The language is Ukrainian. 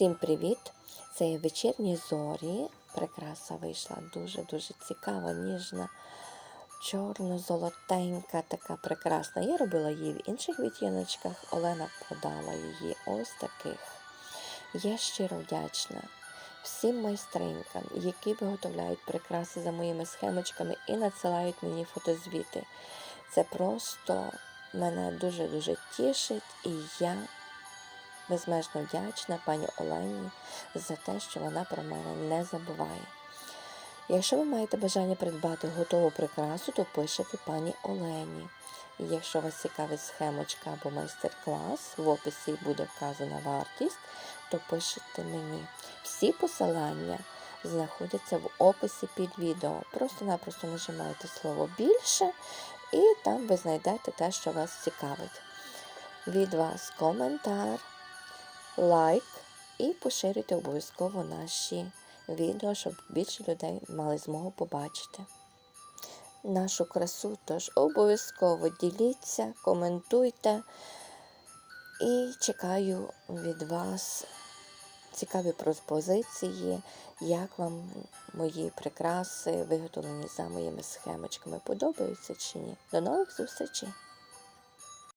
Всім привіт! Це є вечірні зорі. Прикраса вийшла дуже-дуже цікава, ніжна, чорно-золотенька, така прекрасна. Я робила її в інших відтіночках, Олена подала її ось таких. Я щиро вдячна всім майстринкам, які виготовляють прикраси за моїми схемочками і надсилають мені фотозвіти. Це просто мене дуже-дуже тішить, і я безмежно вдячна пані Олені за те, що вона про мене не забуває. Якщо ви маєте бажання придбати готову прикрасу, то пишете пані Олені. І якщо вас цікавить схемочка або майстер-клас, в описі буде вказана вартість, то пишете мені. Всі посилання знаходяться в описі під відео. Просто-напросто нажимаєте слово більше, і там ви знайдете те, що вас цікавить. Від вас коментар лайк і поширюйте обов'язково наші відео, щоб більше людей мали змогу побачити нашу красу. Тож обов'язково діліться, коментуйте і чекаю від вас цікаві пропозиції, як вам мої прикраси, виготовлені за моїми схемочками, подобаються чи ні. До нових зустрічей!